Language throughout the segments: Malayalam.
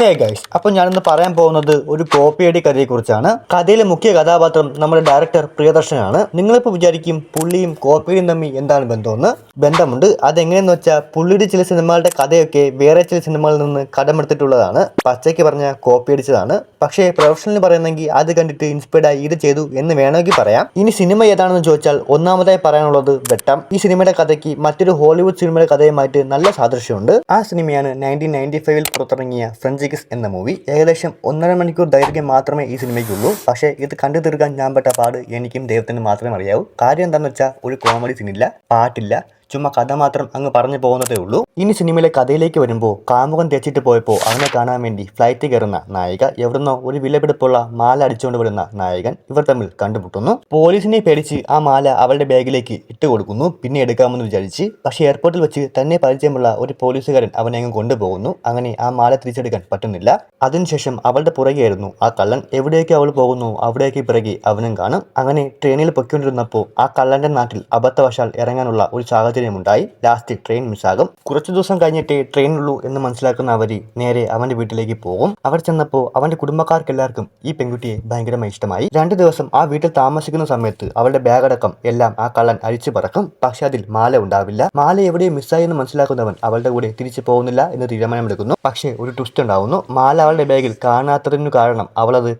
ഹേ ഗൈസ് അപ്പോൾ ഞാനിന്ന് പറയാൻ പോകുന്നത് ഒരു കോപ്പിയടി കഥയെക്കുറിച്ചാണ്. കഥയിലെ മുഖ്യ കഥാപാത്രം നമ്മുടെ ഡയറക്ടർ പ്രിയദർശനാണ്. നിങ്ങളിപ്പോൾ വിചാരിക്കും പുള്ളിയും കോപ്പിയും തമ്മിൽ എന്താണ് ബന്ധമെന്ന്. ബന്ധമുണ്ട്. അതെങ്ങനെയെന്ന് വെച്ചാൽ പുള്ളിയുടെ ചില സിനിമകളുടെ കഥയൊക്കെ വേറെ ചില സിനിമകളിൽ നിന്ന് കടമെടുത്തിട്ടുള്ളതാണ്. പച്ചയ്ക്ക് പറഞ്ഞ കോപ്പി അടിച്ചതാണ്. പക്ഷേ പ്രൊഫഷണൽ പറയുന്നെങ്കിൽ അത് കണ്ടിട്ട് ഇൻസ്പയർഡ് ആയി ഇത് ചെയ്തു എന്ന് വേണമെങ്കിൽ പറയാം. ഇനി സിനിമ ഏതാണെന്ന് ചോദിച്ചാൽ ഒന്നാമതായി പറയാനുള്ളത് വെട്ടം. ഈ സിനിമയുടെ കഥയ്ക്ക് മറ്റൊരു ഹോളിവുഡ് സിനിമയുടെ കഥയുമായിട്ട് നല്ല സാദൃശ്യമുണ്ട്. ആ സിനിമയാണ് നയന്റീൻ നയന്റി ഫൈവിൽ പുറത്തിറങ്ങിയ ഫ്രഞ്ചിക്കസ് എന്ന മൂവി ഏകദേശം ഒന്നര മണിക്കൂർ ദൈർഘ്യം മാത്രമേ ഈ സിനിമയ്ക്കുള്ളൂ പക്ഷേ ഇത് കണ്ടു തീർക്കാൻ ഞാൻ പെട്ട പാട് എനിക്കും ദൈവത്തിന് മാത്രമേ അറിയാവൂ. കാര്യം എന്താണെന്ന് വെച്ചാൽ ഒരു കോമഡി സീനില്ല പാട്ടില്ല. ചുമ്മാ കഥ മാത്രം അങ്ങ് പറഞ്ഞു പോകുന്നതേ ഉള്ളൂ. ഇനി സിനിമയിലെ കഥയിലേക്ക് വരുമ്പോൾ കാമുകൻ തെച്ചിട്ട് പോയപ്പോൾ അവനെ കാണാൻ വേണ്ടി ഫ്ലൈറ്റ് കയറുന്ന നായിക എവിടുന്നോ ഒരു വിലപിടിപ്പുള്ള മാല അടിച്ചുകൊണ്ട് വരുന്ന നായകൻ ഇവർ തമ്മിൽ കണ്ടുമുട്ടുന്നു. പോലീസിനെ പേടിച്ച് ആ മാല അവളുടെ ബാഗിലേക്ക് ഇട്ട് കൊടുക്കുന്നു. പിന്നെ എടുക്കാമെന്ന് വിചാരിച്ച് പക്ഷേ എയർപോർട്ടിൽ വെച്ച് തന്നെ പരിചയമുള്ള ഒരു പോലീസുകാരൻ അവനെ അങ്ങ് കൊണ്ടുപോകുന്നു. അങ്ങനെ ആ മാല തിരിച്ചെടുക്കാൻ പറ്റുന്നില്ല. അതിനുശേഷം അവളുടെ പുറകെയായിരുന്നു ആ കള്ളൻ. എവിടേക്ക് അവൾ പോകുന്നു അവിടേക്ക് പിറകെ അവനും കാണും. അങ്ങനെ ട്രെയിനിൽ പൊയ്ക്കൊണ്ടിരുന്നപ്പോൾ ആ കള്ളന്റെ നാട്ടിൽ അബദ്ധവശാൽ ഇറങ്ങാനുള്ള ഒരു സാഹചര്യമുണ്ടായി ലാസ്റ്റ് ട്രെയിൻ മിസ്സാകും. കുറച്ചു ദിവസം കഴിഞ്ഞിട്ടേ ട്രെയിൻ ഉള്ളൂ എന്ന് മനസ്സിലാക്കുന്ന അവർ നേരെ അവന്റെ വീട്ടിലേക്ക് പോകും. അവർ ചെന്നപ്പോൾ അവന്റെ കുടുംബക്കാർക്കെല്ലാവർക്കും ഈ പെൺകുട്ടിയെ ഭയങ്കരമായി ഇഷ്ടമായി. രണ്ടു ദിവസം ആ വീട്ടിൽ താമസിക്കുന്ന സമയത്ത് അവളുടെ ബാഗടക്കം എല്ലാം ആ കള്ളൻ അഴിച്ചു പറക്കും. പക്ഷെ അതിൽ മാല ഉണ്ടാവില്ല. മാല എവിടെയും മിസ്സായി എന്ന് മനസ്സിലാക്കുന്നവൻ അവളുടെ കൂടെ തിരിച്ചു പോകുന്നില്ല എന്ന് തീരുമാനമെടുക്കുന്നു. പക്ഷേ ഒരു ട്വിസ്റ്റ് ഉണ്ടാവുന്നു. മാല അവളുടെ ബാഗിൽ കാണാത്തതിനു കാരണം അവൾ അത്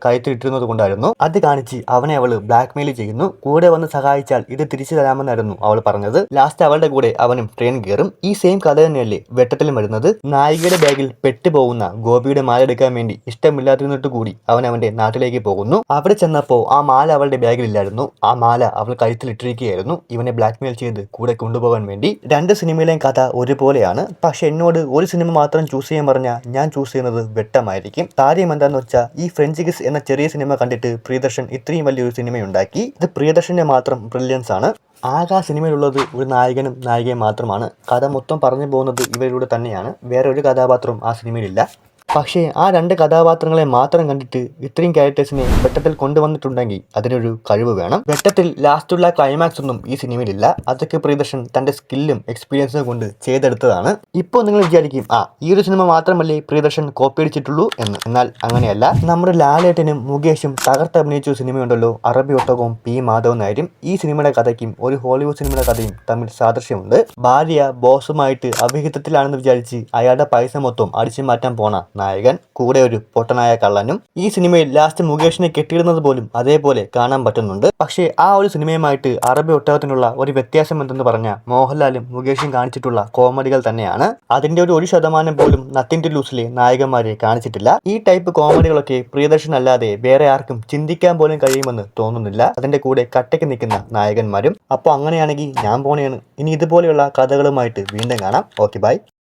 കൊണ്ടായിരുന്നു. അത് കാണിച്ച് അവനെ അവൾ ബ്ലാക്ക്മെയിൽ ചെയ്യുന്നു. കൂടെ വന്ന് സഹായിച്ചാൽ ഇത് തിരിച്ചു തരാമെന്നായിരുന്നു അവൾ പറഞ്ഞത്. ലാസ്റ്റ് അവളുടെ കൂടെ അവനും ട്രെയിൻ കയറും. ഈ സെയിം കഥ തന്നെയല്ലേ വെട്ടത്തിലും വരുന്നത്. നായികയുടെ ബാഗിൽ പെട്ടുപോകുന്ന ഗോപിയുടെ മാല എടുക്കാൻ വേണ്ടി ഇഷ്ടമില്ലാതിരുന്നിട്ട് കൂടി അവൻ അവന്റെ നാട്ടിലേക്ക് പോകുന്നു. അവിടെ ചെന്നപ്പോൾ ആ മാല അവളുടെ ബാഗിലില്ലായിരുന്നു ആ മാല അവൾ കഴുത്തിൽ ഇട്ടിരിക്കുകയായിരുന്നു. ഇവനെ ബ്ലാക്ക്മെയിൽ ചെയ്ത് കൂടെ കൊണ്ടുപോകാൻ വേണ്ടി. രണ്ട് സിനിമയിലെയും കഥ ഒരുപോലെയാണ്. പക്ഷെ എന്നോട് ഒരു സിനിമ മാത്രം ചൂസ് ചെയ്യാൻ പറഞ്ഞാൽ ഞാൻ ചൂസ് ചെയ്യുന്നത് വെട്ടമായിരിക്കും. കാര്യം എന്താന്ന് വെച്ചാൽ ഈ ഫ്രഞ്ച് കിസ് എന്ന ചെറിയ സിനിമ കണ്ടിട്ട് പ്രിയദർശൻ ഇത്രയും വലിയൊരു സിനിമയുണ്ടാക്കി. ഇത് പ്രിയദർശന്റെ മാത്രം ബ്രില്യൻസ് ആണ്. ആകെ ആ സിനിമയിലുള്ളത് ഒരു നായകനും നായികയും മാത്രമാണ്. കഥ മൊത്തം പറഞ്ഞു പോകുന്നത് ഇവരിലൂടെ തന്നെയാണ്. വേറെ ഒരു കഥാപാത്രവും ആ സിനിമയിലില്ല. പക്ഷേ ആ രണ്ട് കഥാപാത്രങ്ങളെ മാത്രം കണ്ടിട്ട് ഇത്രയും ക്യാരക്ടേഴ്സിനെ വെട്ടത്തിൽ കൊണ്ടുവന്നിട്ടുണ്ടെങ്കിൽ അതിനൊരു കഴിവ് വേണം. വെട്ടത്തിൽ ലാസ്റ്റുള്ള ക്ലൈമാക്സ് ഒന്നും ഈ സിനിമയിലില്ല അതൊക്കെ പ്രിയദർശൻ തന്റെ സ്കില്ലും എക്സ്പീരിയൻസും കൊണ്ട് ചെയ്തെടുത്തതാണ്. ഇപ്പോൾ നിങ്ങൾ വിചാരിക്കും ആ ഈ ഒരു സിനിമ മാത്രമല്ലേ പ്രിയദർശൻ കോപ്പി അടിച്ചിട്ടുള്ളൂ എന്ന്. എന്നാൽ അങ്ങനെയല്ല. നമ്മുടെ ലാലേട്ടനും മുകേഷും തകർത്ത് അഭിനയിച്ച ഒരു സിനിമയുണ്ടല്ലോ അറബി ഒട്ടകവും പി മാധവൻ നായരും. ഈ സിനിമയുടെ കഥയ്ക്കും ഒരു ഹോളിവുഡ് സിനിമയുടെ കഥയും തമ്മിൽ സാദൃശ്യമുണ്ട്. ഭാര്യ ബോസുമായിട്ട് അഭിഹിതത്തിലാണെന്ന് വിചാരിച്ച് അയാളുടെ പൈസ മൊത്തം അടിച്ചു മാറ്റാൻ പോണ നായകൻ കൂടെ ഒരു പൊട്ടനായ കള്ളനും ഈ സിനിമയിൽ ലാസ്റ്റ് മുകേഷിനെ കെട്ടിയിടുന്നത് പോലും അതേപോലെ കാണാൻ പറ്റുന്നുണ്ട്. പക്ഷേ ആ ഒരു സിനിമയുമായിട്ട് അറബി ഒട്ടകത്തിനുള്ള ഒരു വ്യത്യാസം എന്തെന്ന് പറഞ്ഞാൽ മോഹൻലാലും മുകേഷും കാണിച്ചിട്ടുള്ള കോമഡികൾ തന്നെയാണ്. അതിന്റെ ഒരു ഒരു ശതമാനം പോലും നത്തിന്റെ ലൂസിലെ നായകന്മാരെ കാണിച്ചിട്ടില്ല. ഈ ടൈപ്പ് കോമഡികളൊക്കെ പ്രിയദർശൻ അല്ലാതെ വേറെ ആർക്കും ചിന്തിക്കാൻ പോലും കഴിയുമെന്ന് തോന്നുന്നില്ല. അതിന്റെ കൂടെ കട്ടയ്ക്ക് നിൽക്കുന്ന നായകന്മാരും. അപ്പോൾ അങ്ങനെയാണെങ്കിൽ ഞാൻ പോണെയാണ് ഇനി ഇതുപോലെയുള്ള കഥകളുമായിട്ട് വീണ്ടും കാണാം. Okay bye